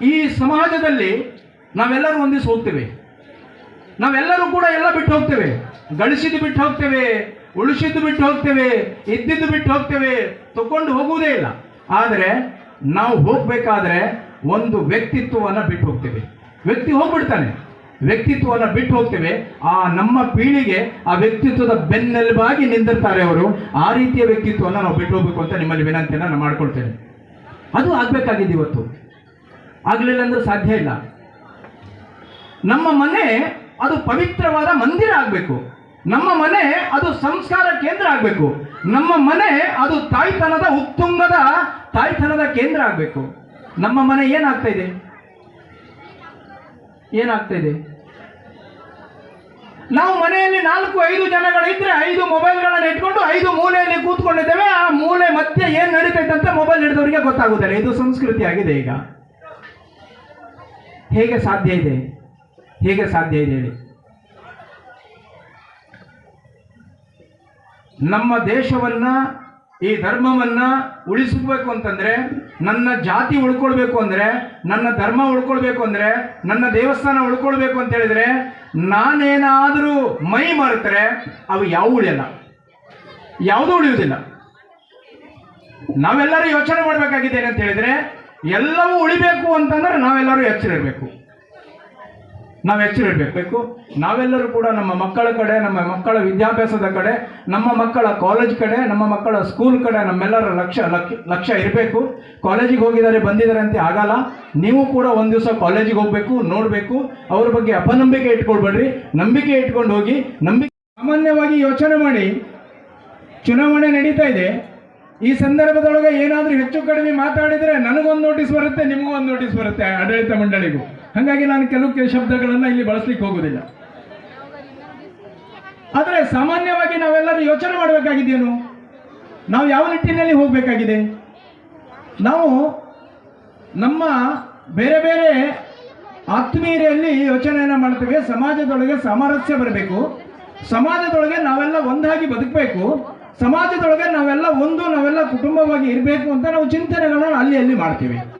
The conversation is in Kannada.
ಈ ಸಮಾಜದಲ್ಲಿ ನಾವೆಲ್ಲರೂ ಒಂದಿವ್ಸ ಹೋಗ್ತೇವೆ. ನಾವೆಲ್ಲರೂ ಕೂಡ ಎಲ್ಲ ಬಿಟ್ಟು ಹೋಗ್ತೇವೆ. ಗಳಿಸಿದ್ದು ಬಿಟ್ಟು ಹೋಗ್ತೇವೆ, ಉಳಿಸಿದ್ದು ಬಿಟ್ಟು ಹೋಗ್ತೇವೆ, ಇದ್ದಿದ್ದು ಬಿಟ್ಟು ಹೋಗ್ತೇವೆ ತಗೊಂಡು ಹೋಗುವುದೇ ಇಲ್ಲ. ಆದರೆ ನಾವು ಹೋಗಬೇಕಾದ್ರೆ ಒಂದು ವ್ಯಕ್ತಿತ್ವವನ್ನು ಬಿಟ್ಟು ಹೋಗ್ತೇವೆ. ವ್ಯಕ್ತಿ ಹೋಗ್ಬಿಡ್ತಾನೆ. ವ್ಯಕ್ತಿತ್ವವನ್ನು ಬಿಟ್ಟು ಹೋಗ್ತೇವೆ. ಆ ನಮ್ಮ ಪೀಳಿಗೆ ಆ ವ್ಯಕ್ತಿತ್ವದ ಬೆನ್ನೆಲುಬಾಗಿ ನಿಂದಿರ್ತಾರೆ ಅವರು. ಆ ರೀತಿಯ ವ್ಯಕ್ತಿತ್ವವನ್ನು ನಾವು ಬಿಟ್ಟು ಹೋಗ್ಬೇಕು ಅಂತ ನಿಮ್ಮಲ್ಲಿ ವಿನಂತಿಯನ್ನು ನಾನು ಮಾಡ್ಕೊಳ್ತೇನೆ. ಅದು ಆಗಬೇಕಾಗಿದೆ ಇವತ್ತು. ಆಗ್ಲಿಲ್ಲ ಅಂದ್ರೆ ಸಾಧ್ಯ ಇಲ್ಲ. ನಮ್ಮ ಮನೆ ಅದು ಪವಿತ್ರವಾದ ಮಂದಿರ ಆಗಬೇಕು. ನಮ್ಮ ಮನೆ ಅದು ಸಂಸ್ಕಾರ ಕೇಂದ್ರ ಆಗಬೇಕು. ನಮ್ಮ ಮನೆ ಅದು ತಾಯ್ತನದ ಉತ್ತುಂಗದ ತಾಯ್ತನದ ಕೇಂದ್ರ ಆಗಬೇಕು. ನಮ್ಮ ಮನೆ ಏನಾಗ್ತಾ ಇದೆ? ಏನಾಗ್ತಾ ಇದೆ? ನಾವು ಮನೆಯಲ್ಲಿ ನಾಲ್ಕು, ಐದು ಜನಗಳಿದ್ರೆ ಐದು ಮೊಬೈಲ್ಗಳನ್ನು ಇಟ್ಕೊಂಡು ಐದು ಮೂಲೆಯಲ್ಲಿ ಕೂತ್ಕೊಂಡಿದ್ದೇವೆ. ಆ ಮೂಲೆ ಮತ್ತೆ ಏನು ನಡೀತೈತೆ ಅಂತ ಮೊಬೈಲ್ ಹಿಡಿದವರಿಗೆ ಗೊತ್ತಾಗುದಿಲ್ಲ. ಇದು ಸಂಸ್ಕೃತಿ ಆಗಿದೆ ಈಗ. ಹೇಗೆ ಸಾಧ್ಯ ಇದೆ? ಹೇಗೆ ಸಾಧ್ಯ ಇದೆ ಹೇಳಿ. ನಮ್ಮ ದೇಶವನ್ನ, ಈ ಧರ್ಮವನ್ನ ಉಳಿಸಬೇಕು ಅಂತಂದ್ರೆ, ನನ್ನ ಜಾತಿ ಉಳ್ಕೊಳ್ಬೇಕು ಅಂದ್ರೆ, ನನ್ನ ಧರ್ಮ ಉಳ್ಕೊಳ್ಬೇಕು ಅಂದ್ರೆ, ನನ್ನ ದೇವಸ್ಥಾನ ಉಳ್ಕೊಳ್ಬೇಕು ಅಂತ ಹೇಳಿದ್ರೆ, ನಾನೇನಾದರೂ ಮೈ ಮರೆತರೆ ಅವು ಯಾವ ಉಳಿಯಲ್ಲ. ಯಾವುದೂ ಉಳಿಯುವುದಿಲ್ಲ. ನಾವೆಲ್ಲರೂ ಯೋಚನೆ ಮಾಡಬೇಕಾಗಿದೆ ಏನಂತ ಹೇಳಿದ್ರೆ ಎಲ್ಲವೂ ಉಳಿಬೇಕು ಅಂತಂದ್ರೆ ನಾವೆಲ್ಲರೂ ಎಚ್ಚರ ಇರಬೇಕು ನಾವು ಎಚ್ಚರ ಇರಬೇಕು ನಾವೆಲ್ಲರೂ ಕೂಡ ನಮ್ಮ ಮಕ್ಕಳ ಕಡೆ, ನಮ್ಮ ಮಕ್ಕಳ ವಿದ್ಯಾಭ್ಯಾಸದ ಕಡೆ, ನಮ್ಮ ಮಕ್ಕಳ ಕಾಲೇಜ್ ಕಡೆ, ನಮ್ಮ ಮಕ್ಕಳ ಸ್ಕೂಲ್ ಕಡೆ ನಮ್ಮೆಲ್ಲರ ಲಕ್ಷ ಲಕ್ಷ್ಯ ಇರಬೇಕು. ಕಾಲೇಜಿಗೆ ಹೋಗಿದ್ದಾರೆ, ಬಂದಿದ್ದಾರೆ ಅಂತ ಆಗಲ್ಲ. ನೀವು ಕೂಡ ಒಂದು ದಿವಸ ಕಾಲೇಜಿಗೆ ಹೋಗಬೇಕು, ನೋಡಬೇಕು. ಅವ್ರ ಬಗ್ಗೆ ಅಪನಂಬಿಕೆ ಇಟ್ಕೊಳ್ಬೇಡ್ರಿ. ನಂಬಿಕೆ ಇಟ್ಕೊಂಡು ಹೋಗಿ, ನಂಬಿಕೆ ಸಾಮಾನ್ಯವಾಗಿ ಯೋಚನೆ ಮಾಡಿ. ಚುನಾವಣೆ ನಡೀತಾ ಇದೆ. ಈ ಸಂದರ್ಭದೊಳಗೆ ಏನಾದರೂ ಹೆಚ್ಚು ಕಡಿಮೆ ಮಾತಾಡಿದರೆ ನನಗೊಂದು ನೋಟಿಸ್ ಬರುತ್ತೆ ನಿಮಗೂ ಒಂದು ನೋಟಿಸ್ ಬರುತ್ತೆ, ಆಡಳಿತ ಮಂಡಳಿಗೂ. ಹಾಗಾಗಿ ನಾನು ಕೆಲವು ಶಬ್ದಗಳನ್ನು ಇಲ್ಲಿ ಬಳಸಲಿಕ್ಕೆ ಹೋಗುವುದಿಲ್ಲ ಆದರೆ ಸಾಮಾನ್ಯವಾಗಿ ನಾವೆಲ್ಲರೂ ಯೋಚನೆ ಮಾಡಬೇಕಾಗಿದ್ದೇನು? ನಾವು ಯಾವ ನಿಟ್ಟಿನಲ್ಲಿ ಹೋಗಬೇಕಾಗಿದೆ? ನಾವು ನಮ್ಮ ಬೇರೆ ಬೇರೆ ಆತ್ಮೀಯರಲ್ಲಿ ಯೋಚನೆಯನ್ನು ಮಾಡ್ತೇವೆ, ಸಮಾಜದೊಳಗೆ ಸಾಮರಸ್ಯ ಬರಬೇಕು. ಸಮಾಜದೊಳಗೆ ನಾವೆಲ್ಲ ಒಂದಾಗಿ ಬದುಕಬೇಕು. ಸಮಾಜದೊಳಗೆ ನಾವೆಲ್ಲ ಒಂದು ನಾವೆಲ್ಲ ಕುಟುಂಬವಾಗಿ ಇರಬೇಕು ಅಂತ ನಾವು ಚಿಂತನೆಗಳನ್ನು ಅಲ್ಲಿ ಅಲ್ಲಿ ಮಾಡ್ತೀವಿ.